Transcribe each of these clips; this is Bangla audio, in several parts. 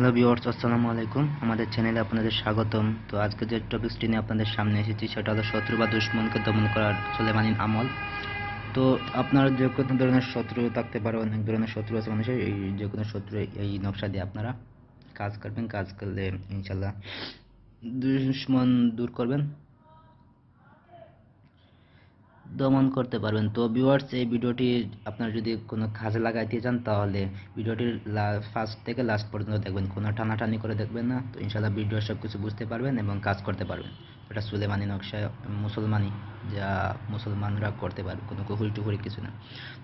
হ্যালো ভিওর্স আসসালামু আলাইকুম। আমাদের চ্যানেলে আপনাদের স্বাগতম। তো আজকে যে টপিকসটি নিয়ে আপনাদের সামনে এসেছি, সেটা হলো শত্রু বা দুশ্মনকে দমন করার সুলেমানিন আমল। তো আপনারা যে কোনো ধরনের শত্রু থাকতে পারে, অনেক ধরনের শত্রু আছে মানুষের, এই যে কোনো শত্রু, এই নকশা দিয়ে আপনারা কাজ করবেন, কাজ করলে ইনশাল্লাহ দুশ্মন দূর করবেন। দমন করতে পারবেন। তো ভিউয়ার্স এই ভিডিওটি আপনার যদি কোনো কাজে লাগাইতে চান, তাহলে ভিডিওটির ফার্স্ট থেকে লাস্ট পর্যন্ত দেখবেন। কোনো টানাটানি করে দেখবেন না। তো ইনশাল্লাহ ভিডিও সব কিছু বুঝতে পারবেন এবং কাজ করতে পারবেন। এটা সুলেমানি নকশা মুসলমানি যা মুসলমানরা করতে পারবে। কোনো কুহুরি টুহুরি কিছু না।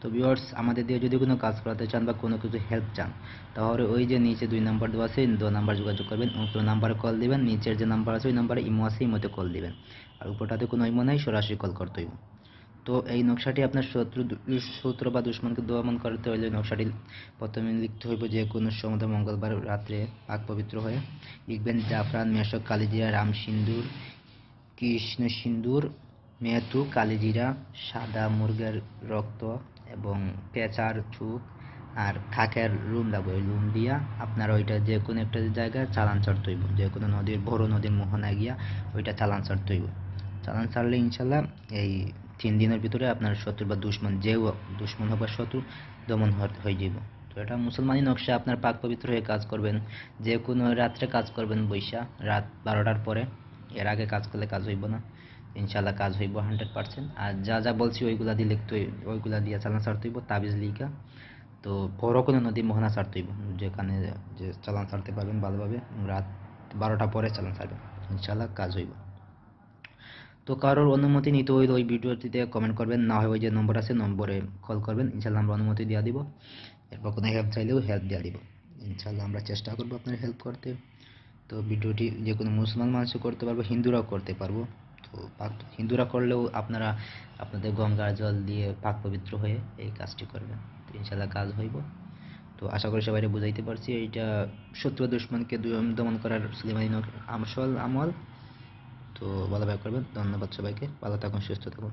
তো ভিউয়ার্স আমাদের দিয়ে যদি কোনো কাজ করাতে চান বা কোনো কিছু হেল্প চান, তাহলে ওই যে নিচে দুই নাম্বার দেওয়া আছে, দু নাম্বার যোগাযোগ করবেন। উপর নাম্বারে কল দিবেন। নিচের যে নাম্বার আছে, ওই নাম্বারে ইমো আছে, ইমোতে কল দিবেন। আর উপরটাতে কোনো ইমো নাই, সরাসরি কল করতে হইব। তো এই নকশাটি আপনার শত্রু শত্রু বা দুশ্মনকে দমন করতে হলে নকশাটি প্রথমে লিখতে হইব যে, কোনো সমুদ্র মঙ্গলবার রাত্রে পাক পবিত্র হয়ে লিখবেন, জাফরান মেশক কালিজিরা, রাম সিন্দুর, কৃষ্ণ সিন্দুর মেয়াতু কালিজিরা, সাদা মুরগের রক্ত এবং পেঁচার চুপ আর খাকের রুম লাগবে ওই রুম দিয়া আপনার ওইটা যে কোনো একটা জায়গায় চালান চড়তে হইব যে কোনো নদীর বড় নদীর মোহনায় গিয়া ওইটা চালান চড়তে হইব চালান ছাড়লে ইনশাল্লাহ এই তিন দিনের ভিতরে আপনার শত্রু বা দুশ্মন যে দুশ্মন হোক বা শত্রু দমন হয়ে যাব তো এটা মুসলমানি নকশা, আপনার পাক পবিত্র হয়ে কাজ করবেন। যে কোনো রাত্রে কাজ করবেন বৈশা, রাত বারোটার পরে। এর আগে কাজ করলে কাজ হইব না। ইনশাল্লাহ কাজ হইব হান্ড্রেড পার্সেন্ট। আর যা যা বলছি ওইগুলা দিয়ে লিখতে ওইগুলা দিয়ে চালান ছাড়তে হইব, তাবিজ লিখা। তো বড় কোনো নদী মোহনা ছাড়তে হইব, যেখানে যে চালান ছাড়তে পারবেন ভালোভাবে। রাত বারোটা পরে চালান ছাড়বেন ইনশাল্লাহ কাজ হইব। তো কারোর অনুমতি নিতে হইলে ওই ভিডিওটিতে কমেন্ট করবেন, না হয় ওই যে নম্বর আছে, নম্বরে কল করবেন। ইনশাল্লাহ আমরা অনুমতি দিয়ে দিব। এরপর কোনো হেল্প চাইলেও হেল্প দিয়ে দিব। ইনশাল্লাহ আমরা চেষ্টা করব আপনার হেল্প করতে। তো ভিডিওটি যে কোনো মুসলমান মানুষও করতে পারব, হিন্দুরাও করতে পারব। তো পাক, হিন্দুরা করলেও আপনারা আপনাদের গঙ্গার জল দিয়ে পাক পবিত্র হয়ে এই কাজটি করবেন। তো ইনশাল্লাহ কাজ হইব। তো আশা করি সবাই বুঝাইতে পারছি, এইটা শত্রু দুশ্মনকে দমন করার সুলেমানি আমসল আমল। তো ভালো করবেন ধন্যবাদ সবাইকে ভালো থাকুন সুস্থ থাকুন।